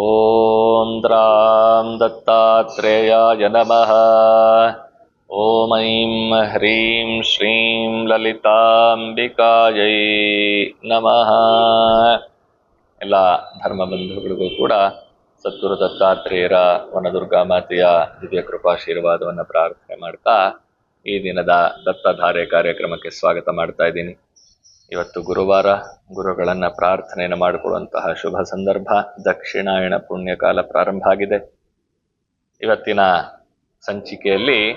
ॐ द्रां दत्तात्रेयाय नमः ॐ ऐं ह्रीं श्रीं ಲಲಿತಾಂಬಿಕಾಯೈ ನಮಃ ಎಲ್ಲ ಧರ್ಮ ಬಂಧುಗಳಿಗೂ ಕೂಡ ಸದ್ಗುರು ದತ್ತಾತ್ರೇಯರ ವನದುರ್ಗಾ ಮಾತೆಯ ದಿವ್ಯ ಕೃಪಾಶೀರ್ವಾದವನ್ನು ಪ್ರಾರ್ಥನೆ ಮಾಡ್ತಾ ಈ ದಿನದ ದತ್ತಧಾರೆ ಕಾರ್ಯಕ್ರಮಕ್ಕೆ ಸ್ವಾಗತ ಮಾಡ್ತಾ ಇದ್ದೀನಿ ಇವತ್ತು ಗುರುವಾರ ಗುರುಗಳನ್ನ ಪ್ರಾರ್ಥನೆಯನ್ನು ಮಾಡಿಕೊಳ್ಳುವಂತಹ ಶುಭ ಸಂದರ್ಭ. ದಕ್ಷಿಣಾಯಣ ಪುಣ್ಯಕಾಲ ಪ್ರಾರಂಭ ಆಗಿದೆ. ಇವತ್ತಿನ ಸಂಚಿಕೆಯಲ್ಲಿ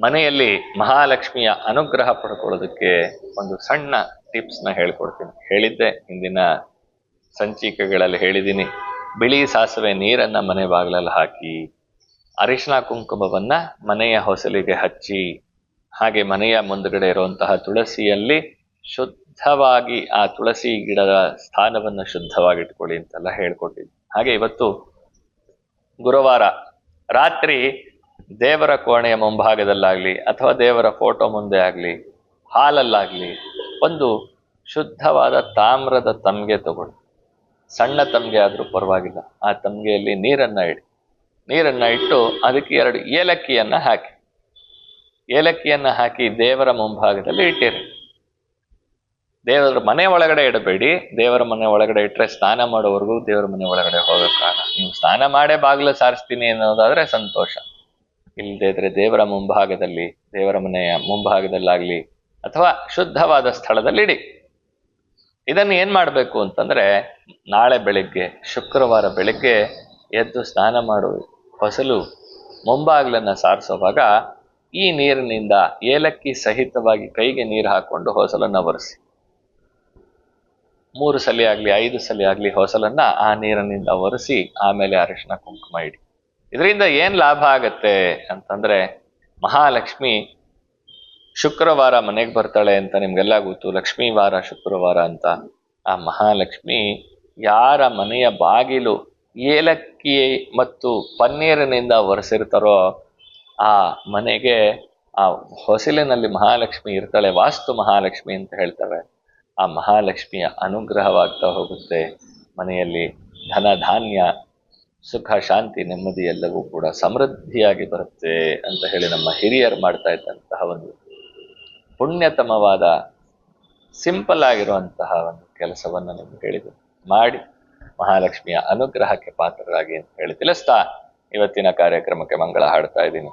ಮನೆಯಲ್ಲಿ ಮಹಾಲಕ್ಷ್ಮಿಯ ಅನುಗ್ರಹ ಪಡ್ಕೊಳ್ಳೋದಕ್ಕೆ ಒಂದು ಸಣ್ಣ ಟಿಪ್ಸ್ನ ಹೇಳ್ಕೊಡ್ತೀನಿ. ಹೇಳಿದ್ದೆ, ಹಿಂದಿನ ಸಂಚಿಕೆಗಳಲ್ಲಿ ಹೇಳಿದ್ದೀನಿ. ಬಿಳಿ ಸಾಸಿವೆ ನೀರನ್ನ ಮನೆ ಬಾಗಿಲಲ್ಲಿ ಹಾಕಿ ಅರಿಶಿನ ಕುಂಕುಮವನ್ನ ಮನೆಯ ಹೊಸಲಿಗೆ ಹಚ್ಚಿ ಹಾಗೆ ಮನೆಯ ಮುಂದುಗಡೆ ಇರುವಂತಹ ತುಳಸಿಯಲ್ಲಿ ಶುದ್ಧವಾಗಿ ಆ ತುಳಸಿ ಗಿಡದ ಸ್ಥಾನವನ್ನು ಶುದ್ಧವಾಗಿಟ್ಕೊಳ್ಳಿ ಅಂತೆಲ್ಲ ಹೇಳ್ಕೊಟ್ಟಿದ್ವಿ ಹಾಗೆ ಇವತ್ತು ಗುರುವಾರ ರಾತ್ರಿ ದೇವರ ಕೋಣೆಯ ಮುಂಭಾಗದಲ್ಲಾಗ್ಲಿ ಅಥವಾ ದೇವರ ಫೋಟೋ ಮುಂದೆ ಆಗಲಿ, ಹಾಲಲ್ಲಾಗಲಿ ಒಂದು ಶುದ್ಧವಾದ ತಾಮ್ರದ ತಮ್ಗೆ ತಗೊಳ್ಳಿ. ಸಣ್ಣ ತಮ್ಗೆ ಆದರೂ ಪರವಾಗಿಲ್ಲ. ಆ ತಮ್ಗೆಯಲ್ಲಿ ನೀರನ್ನ ಇಡಿ. ನೀರನ್ನ ಇಟ್ಟು ಅದಕ್ಕೆ ಎರಡು ಏಲಕ್ಕಿಯನ್ನ ಹಾಕಿ. ಏಲಕ್ಕಿಯನ್ನ ಹಾಕಿ ದೇವರ ಮುಂಭಾಗದಲ್ಲಿ ಇಟ್ಟಿರಿ. ದೇವರ ಮನೆ ಒಳಗಡೆ ಇಡಬೇಡಿ. ದೇವರ ಮನೆ ಒಳಗಡೆ ಇಟ್ಟರೆ ಸ್ನಾನ ಮಾಡೋವರೆಗೂ ದೇವರ ಮನೆ ಒಳಗಡೆ ಹೋಗೋಕ್ಕಾಗ ನೀವು ಸ್ನಾನ ಮಾಡೇ ಬಾಗಿಲು ಸಾರಿಸ್ತೀನಿ ಅನ್ನೋದಾದ್ರೆ ಸಂತೋಷ. ಇಲ್ಲದೇ ಇದ್ರೆ ದೇವರ ಮುಂಭಾಗದಲ್ಲಿ, ದೇವರ ಮನೆಯ ಮುಂಭಾಗದಲ್ಲಾಗ್ಲಿ ಅಥವಾ ಶುದ್ಧವಾದ ಸ್ಥಳದಲ್ಲಿ ಇಡಿ ಇದನ್ನು ಏನ್ ಮಾಡಬೇಕು ಅಂತಂದ್ರೆ, ನಾಳೆ ಬೆಳಿಗ್ಗೆ, ಶುಕ್ರವಾರ ಬೆಳಿಗ್ಗೆ ಎದ್ದು ಸ್ನಾನ ಮಾಡುವ ಫಸಲು ಮುಂಬಾಗ್ಲನ್ನ ಸಾರಿಸುವಾಗ ಈ ನೀರಿನಿಂದ ಏಲಕ್ಕಿ ಸಹಿತವಾಗಿ ಕೈಗೆ ನೀರು ಹಾಕೊಂಡು ಹೊಸಲನ್ನ ಒರೆಸಿ. ಮೂರು ಸಲ ಆಗಲಿ, ಐದು ಸಲ ಆಗಲಿ ಹೊಸಲನ್ನ ಆ ನೀರಿನಿಂದ ಒರೆಸಿ ಆಮೇಲೆ ಅರಿಶಿನ ಕುಂಕುಮ ಇಡಿ. ಇದರಿಂದ ಏನ್ ಲಾಭ ಆಗತ್ತೆ ಅಂತಂದ್ರೆ ಮಹಾಲಕ್ಷ್ಮಿ ಶುಕ್ರವಾರ ಮನೆಗೆ ಬರ್ತಾಳೆ ಅಂತ ನಿಮ್ಗೆಲ್ಲ ಗೊತ್ತು, ಲಕ್ಷ್ಮೀ ವಾರ ಶುಕ್ರವಾರ ಅಂತ. ಆ ಮಹಾಲಕ್ಷ್ಮಿ ಯಾರ ಮನೆಯ ಬಾಗಿಲು ಏಲಕ್ಕಿ ಮತ್ತು ಪನ್ನೀರಿನಿಂದ ಒರೆಸಿರ್ತಾರೋ ಆ ಮನೆಗೆ ಆ ಹೊಸಲಿನಲ್ಲಿ ಮಹಾಲಕ್ಷ್ಮಿ ಇರ್ತಾಳೆ, ವಾಸ್ತು ಮಹಾಲಕ್ಷ್ಮಿ ಅಂತ ಹೇಳ್ತಾರೆ ಆ ಮಹಾಲಕ್ಷ್ಮಿಯ ಅನುಗ್ರಹವಾಗ್ತಾ ಹೋಗುತ್ತೆ. ಮನೆಯಲ್ಲಿ ಧನ, ಧಾನ್ಯ, ಸುಖ, ಶಾಂತಿ, ನೆಮ್ಮದಿ ಎಲ್ಲವೂ ಕೂಡ ಸಮೃದ್ಧಿಯಾಗಿ ಬರುತ್ತೆ ಅಂತ ಹೇಳಿ ನಮ್ಮ ಹಿರಿಯರು ಮಾಡ್ತಾ ಇದ್ದಂತಹ ಒಂದು ಪುಣ್ಯತಮವಾದ, ಸಿಂಪಲ್ ಆಗಿರುವಂತಹ ಒಂದು ಕೆಲಸವನ್ನು ನಿಮ್ಗೆ ಹೇಳಿದೆ. ಮಾಡಿ ಮಹಾಲಕ್ಷ್ಮಿಯ ಅನುಗ್ರಹಕ್ಕೆ ಪಾತ್ರರಾಗಿ ಅಂತ ಹೇಳಿ ತಿಳಿಸ್ತಾ ಇವತ್ತಿನ ಕಾರ್ಯಕ್ರಮಕ್ಕೆ ಮಂಗಳ ಹಾಡ್ತಾ ಇದ್ದೀನಿ.